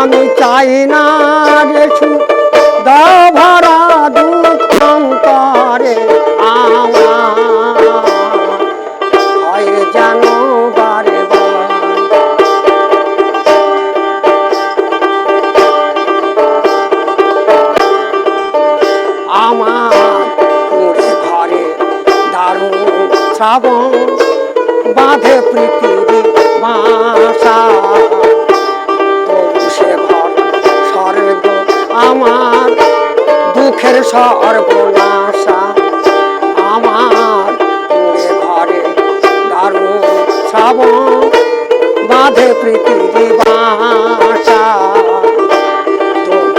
আমি চাই না রেছু দভরা দুঃখন্তরে আমার। যেন বারে আমার ঘরে দারু শ্রাবণ বাঁধে প্রীতি। দুঃখের সর্বনাশা আমার ঘরে দারুণ শ্রাবণ, বাঁধে পৃথিবী বাসা। তবু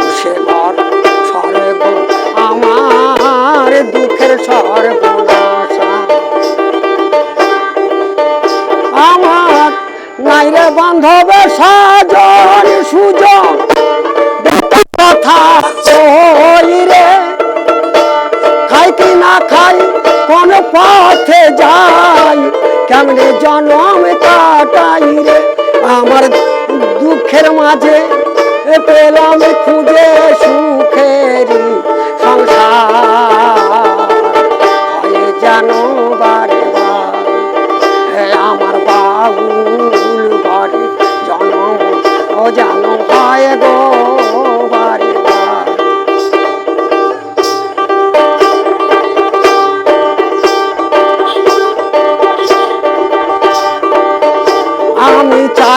আমার আমার সাজন সুজন কথা কেমনে জনম কাটাই রে। আমার দুঃখের মাঝে পেলাম খুঁজে সুখের সংসার। জানো বারে আমার বাবুল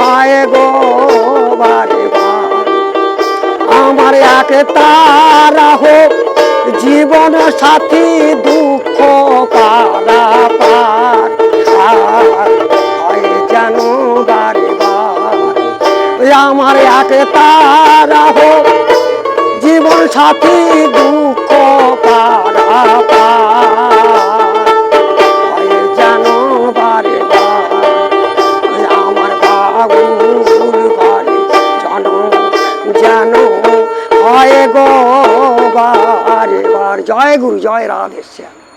হয় গো, বারে আমার এক তারা হোক জীবন সাথী দুঃখ পারা পার যেন বারে আমার এক তারা হোক জীবন সাথী দুঃখ পার হয় গো বার বার জয় গুরু জয় রাধেশ্যাম